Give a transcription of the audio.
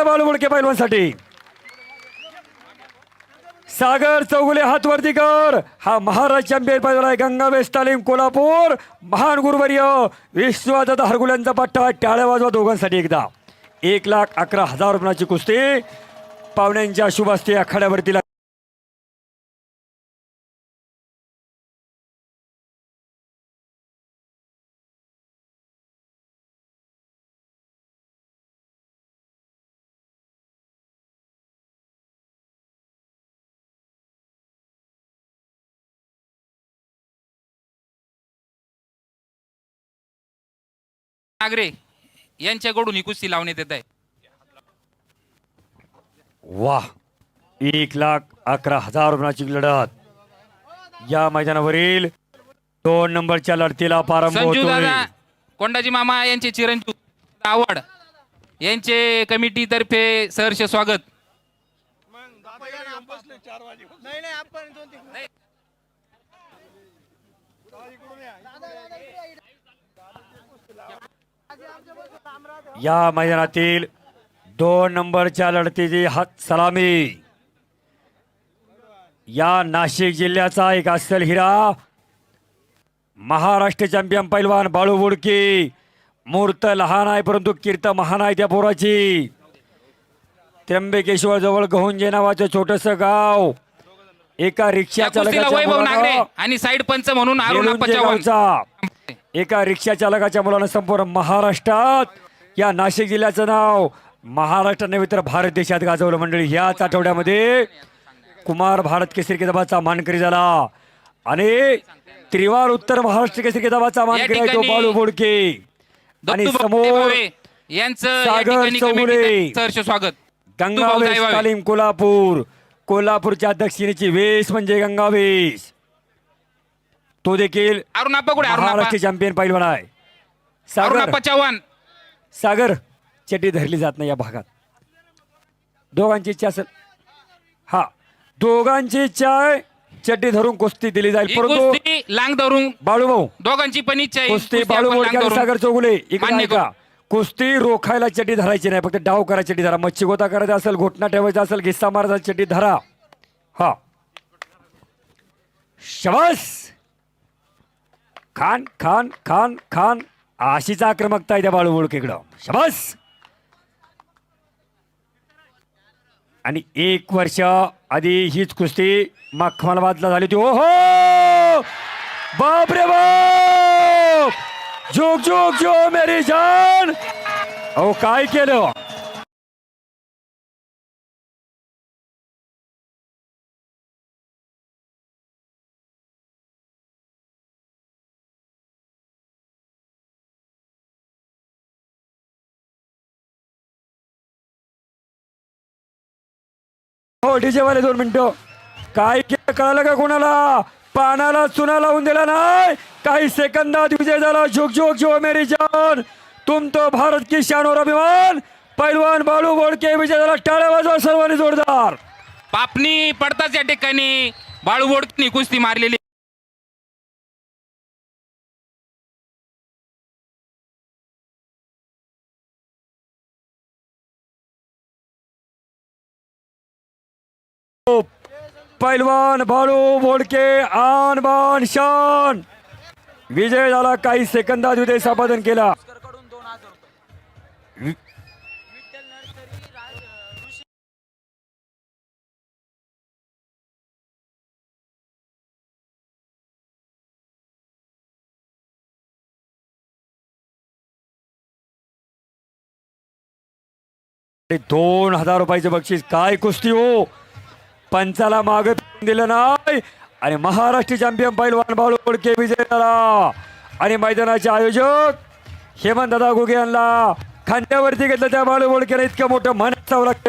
टाळ्या बाळू बोडके पैलवानसाठी. सागर चौगुले हात वरती कर. हा महाराज चॅम्पियन पैलवान आहे गंगावेश तालीम कोल्हापूर. महान गुरुवर्य विश्वदत्त हरगुल्यांचा पट्टा टाळ्या वाजवा दोघांसाठी एकदा. एक लाख अकरा हजार रुपयाची कुस्ती. पाहुण्यांच्या शुभ असते आखाड्यावरती नागरे यांच्याकडून ही कुस्ती लावण्यात येत आहे. वाह एक लाख अकरा हजार रुपयाची लढत. या मैदानावरील दोन नंबरच्या लढतीला प्रारंभ संजू दादा कोंडाजी मामा यांचे चिरंजीव आवड यांचे कमिटी तर्फे सहर्ष स्वागत. नाही नाही आपण दोन तीन या मैदानातील दोन नंबरच्या लढतीची हात सलामी. या नाशिक जिल्ह्याचा एक अस्सल हिरा महाराष्ट्र चॅम्पियन पैलवान बाळू बुडकी मूर्त लहान आहे परंतु कीर्त महान आहे त्या पोराची. त्र्यंबकेश्वर जवळ गहुंजे नावाचं छोटस गाव एका रिक्षा चालकाच्या आणि साईड पंच म्हणून अरुण एका रिक्षा चालकाच्या मुलानं संपूर्ण महाराष्ट्रात या नाशिक जिल्ह्याचं नाव महाराष्ट्र नव्हे तर भारत देशात गाजवलं. मंडळी ह्याच आठवड्यामध्ये कुमार भारत केसरी किताबाचा मानकरी झाला. आणि त्रिवार उत्तर महाराष्ट्र केसरी किताबाचा मानकरी आहे तो बाळू बोडके. आणि समोर यांचं सागर चौगुले. स्वागत. गंगावेश. तालीम कोल्हापूर. कोल्हापूरच्या दक्षिणेची वेश म्हणजे गंगावेश तो देखील अरुण आप्पा कुठे महाराष्ट्र आप्पा चॅम्पियन पैलवान आहे. सागर. आप्पा चव्हाण. सागर चटी धरली जात नाही या भागात. दोघांची इच्छा असेल हा. दोघांची इच्छा आहे चड्डी धरून कुस्ती दिली जाईल. ही परंतु कुस्ती लांग धरून. बाळू भाऊ. दोघांची पण इच्छा आहे. कुस्ती कुस्ती बाळू आपण आणि धरून. सागर चौगुले इकडे मान्य ऐका. कुस्ती रोखायला चड्डी धरायची नाही. फक्त डाव करा चड्डी धरा. मच्छी गोता करायचा असेल घोटणा ठेवायचा असेल गिस्सा मारायचा चड्डी धरा. हा. शबास! खान खान खान खान. अशीच आक्रमकता आहे त्या बाळू बोडकेकडं शबास! आणि एक वर्ष आधी हीच कुस्ती मखमलाबादला झाली होती. ओहो! बाप रे बाप! जोग जोग जो मेरी जान! अहो काय केलं? हो डीजे वाले दोन मिनिटं. काय कळालं का कोणाला? पानाला चुना लावून दिला नाही. काही सेकंदात विजय झाला. झुक झुक जो मेरी जान तुम तो भारत की शान और अभिमान. पैलवान बाळू बोडके विजय झाला. टाळ्या वाजवा सर्वांनी जोरदार. पापणी पडताच या ठिकाणी. बाळू बोडकीनी कुस्ती मारलेली. पैलवान बाळू बोडके आन बान शान. विजय झाला काही सेकंदात विजय संपादन केला. दोन हजार रुपयाचे बक्षीस. काय कुस्ती हो. पंचाला माग दिलं नाही. आणि महाराष्ट्र चॅम्पियन पैलवान बाळू बोडके विजय झाला. आणि मैदानाचे आयोजक हेमंत दादा गुगे यांना खांद्यावरती घेतलं त्या बाळू ओळखेला इतकं मोठं मन लागतं